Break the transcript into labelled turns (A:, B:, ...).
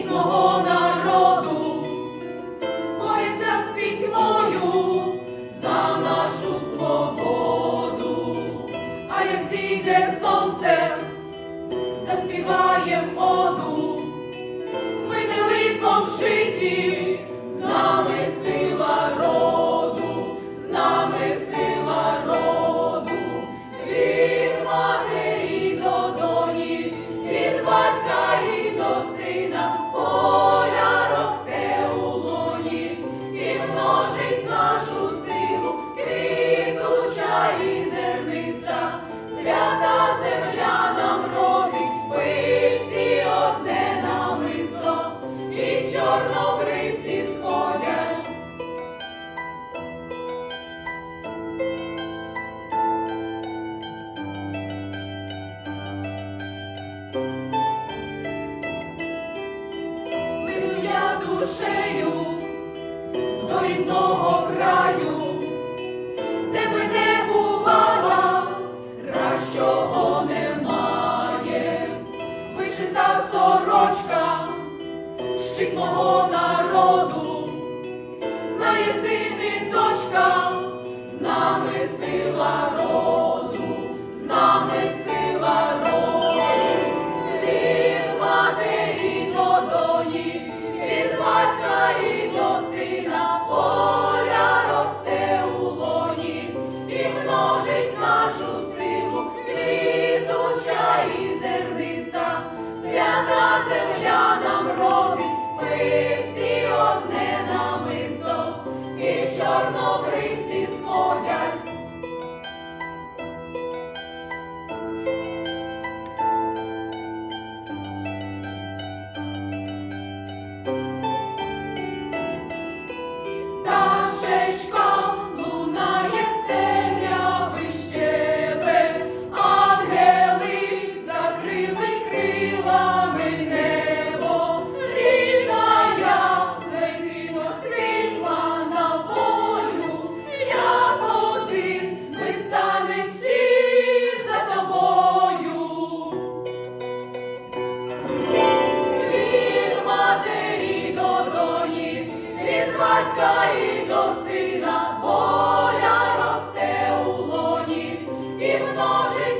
A: Мого душею до рідного краю, де би не бувала, кращого немає, вишита сорочка, щитного народу, знає сини дочка, з нами сила. glory.